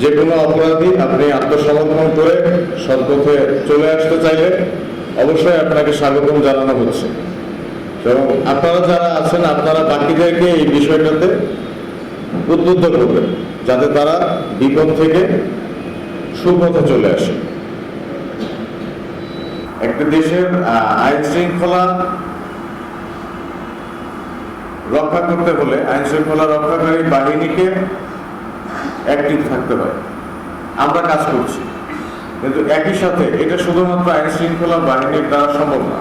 যে কোনো অপরাধী আপনি আত্মসমর্পণ করে সৎপথে চলে আসতে চাইলে অবশ্যই আপনাকে স্বাগতম জানানো হচ্ছে। এবং আপনারা যারা আছেন, আপনারা বাকিদেরকে এই বিষয়টাতে উদ্বুদ্ধ করবেন, যাতে তারা বিপদ থেকে সুপথে চলে আসে। একটা দেশের আইন শৃঙ্খলা রক্ষা করতে হলে, আইন শৃঙ্খলা রক্ষাকারী বাহিনীকে অ্যাক্টিভ থাকতে হয় আমরা কাজ করছি। কিন্তু একই সাথে এটা শুধুমাত্র আইন শৃঙ্খলা বাহিনীর দ্বারা সম্ভব না,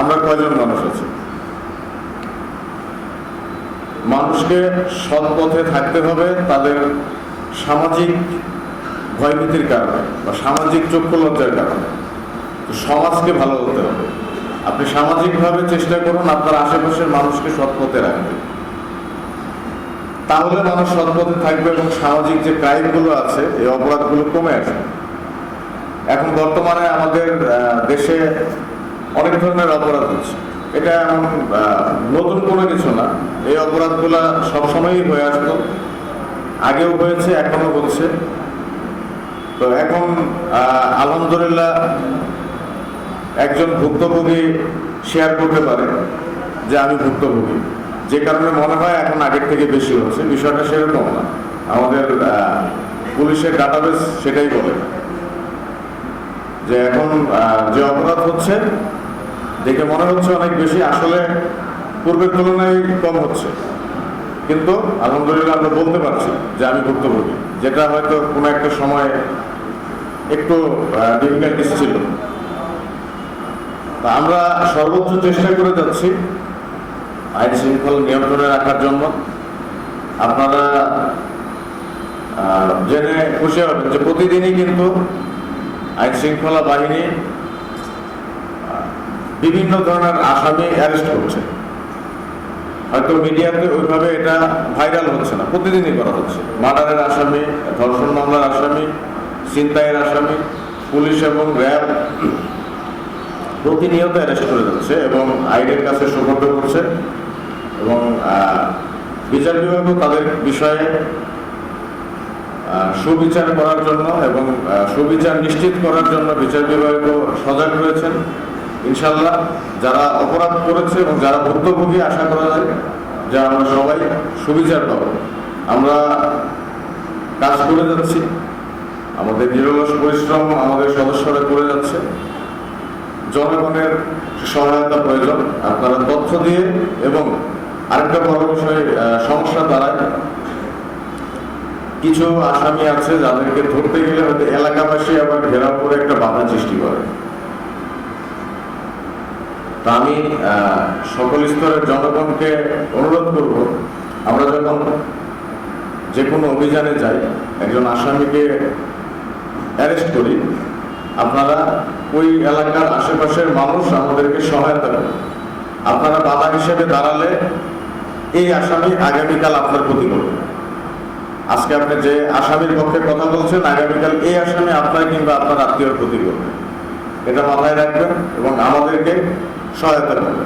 আমরা কয়জন মানুষ আছি? মানুষকে সৎ পথে থাকতে হবে তাদের সামাজিক ভয়ভীতির কারণে বা সামাজিক চক্ষু লজ্জার কারণে। সমাজকে ভালো হতে হবে। আপনি সামাজিকভাবে চেষ্টা করুন আপনার আশেপাশের মানুষকে সৎ পথে রাখবেন তাহলে মানুষ সৎ পথে থাকবে এবং সামাজিক যে ক্রাইমগুলো আছে, এই অপরাধগুলো কমে আসবে। এখন বর্তমানে আমাদের দেশে অনেক ধরনের অপরাধ হচ্ছে। এটা এমন নতুন কোনো কিছু না। এই অপরাধগুলা সবসময়ই হয়ে আসতো। আগেও হয়েছে এখনও হচ্ছে। তো এখন আলহামদুলিল্লাহ একজন ভুক্তভোগী শেয়ার করতে পারে যে আমি ভুক্তভোগী। যে কারণে মনে হয় এখন আগের থেকে বেশি হচ্ছে বিষয়টা সেরকম না। আমাদের পুলিশের ডাটাবেস সেটাই বলে। যে এখন যে অপরাধ হচ্ছে, দেখে মনে হচ্ছে অনেক বেশি, আসলে পূর্বের তুলনায় কম হচ্ছে। কিন্তু আলহামদুলিল্লাহ আমরা বলতে পারছি যে আমি ভুক্তভোগী, যেটা হয়তো কোনো একটা সময়ে একটু ডিফিকাল্টিস ছিল। তা আমরা সর্বোচ্চ চেষ্টা করে যাচ্ছি আইন শৃঙ্খলা নিয়ন্ত্রণে রাখার জন্য আপনারা জেনে খুশি হবেন যে প্রতিদিনই কিন্তু আইন শৃঙ্খলা বাহিনী বিভিন্ন ধরনের আসামি অ্যারেস্ট করছে। হয়তো মিডিয়াতে ওইভাবে এটা ভাইরাল হচ্ছে না, প্রতিদিনই করা হচ্ছে। মার্ডারের আসামি, ধর্ষণ মামলার আসামি, ছিনতাইয়ের আসামি, পুলিশ এবং র্যাব প্রতিনিয়ত অ্যারেস্ট করে যাচ্ছে এবং আইনের কাছে সুপর্দ করছে। এবং বিচার বিভাগও তাদের বিষয়ে সুবিচার করার জন্য এবং সুবিচার নিশ্চিত করার জন্য বিচার বিভাগও সজাগ রয়েছেন। ইনশাল্লাহ যারা অপরাধ করেছে এবং যারা ভুক্তভোগী, আশা করা যায় যে আমরা সবাই সুবিচার পাব। আমরা কাজ করে যাচ্ছি। আমাদের নিরলস পরিশ্রম আমাদের সদস্যরা করে যাচ্ছে। জনগণের সহায়তা প্রয়োজন। আপনারা তথ্য দিয়ে এবং আরেকটা বড় বিষয় সমস্যা দাঁড়ায়। কিছু আসামি আছে যাদেরকে ধরতে গেলে হয়তো এলাকাবাসী আবার ঘেরাও করে একটা বাধা সৃষ্টি করে। তা আমি সকল স্তরের জনগণকে অনুরোধ করব, আমরা যখন যে কোনো অভিযানে যাই, একজন আসামিকে অ্যারেস্ট করি, আপনারা ওই এলাকার আশেপাশের মানুষ আমাদেরকে সহায়তা করেন। আপনারা বাধা হিসেবে দাঁড়ালে এই আসামি আগামীকাল আপনার ক্ষতি করবে। আজকে আপনি যে আসামির পক্ষে কথা বলছেন, আগামীকাল এই আসামি আপনার কিংবা আপনার আত্মীয়র ক্ষতি করবে। এটা মাথায় রাখবেন এবং আমাদেরকে সহায়তা করবেন।